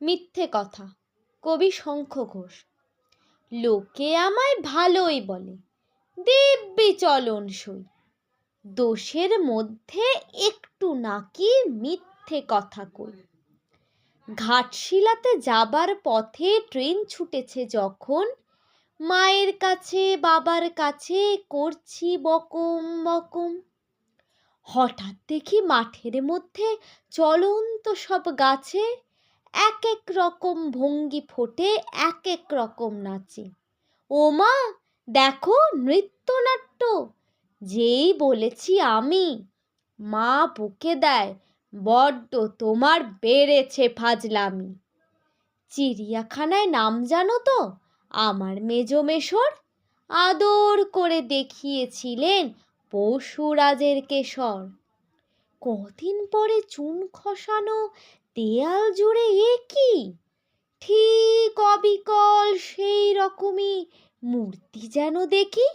মিথ্যে কথা। কবি শঙ্খ ঘোষ, লোকে আমায় ভালোই বলে, দিব্যি চলন সই। দোষের মধ্যে একটু নাকি মিথ্যে কথা কই। ঘাটশিলাতে যাবার পথে ট্রেন ছুটেছে যখন, মায়ের কাছে, বাবার কাছে করছি বকম বকম। হঠাৎ দেখি মাঠের মধ্যে চলন্ত সব গাছে এক এক রকম ভঙ্গি ফোটে এক এক রকম নাচে। ও মা, দেখো নৃত্যনাট্য। যেই বলেছি আমি, মা বকে দেয়, বড্ড তোমার বেড়েছে ফাজলামি। চিড়িয়াখানায় নাম জানো তো, আমার মেজো মেশর? আদর করে দেখিয়েছিলেন পশুরাজের কেশর। কদিন পরে চুন খসানো দেয়াল জুড়ে এ কি? ঠিক অবিকল সেই রকমই মূর্তি যেন দেখি।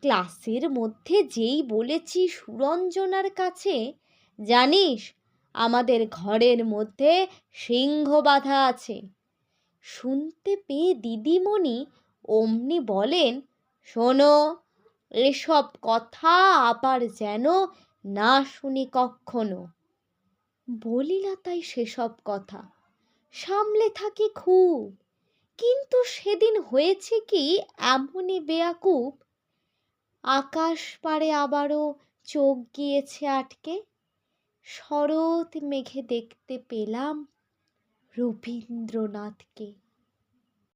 ক্লাসের মধ্যে যেই বলেছি সুরঞ্জনার কাছে, জানিস, আমাদের ঘরের মধ্যে সিংহ বাঁধা আছে। শুনতে পেয়ে দিদিমণি অমনি বলেন, শোনো, এসব কথা আবার যেন না শুনি কক্ষনো বলি না তাই সেসব কথা। সামলে থাকি খুব। কিন্তু সেদিন হয়েছে কি এমনই বেয়াকুব। আকাশ পারে আবারও চোখ গিয়েছে আটকে। শরৎ মেঘে দেখতে পেলাম রবীন্দ্রনাথকে।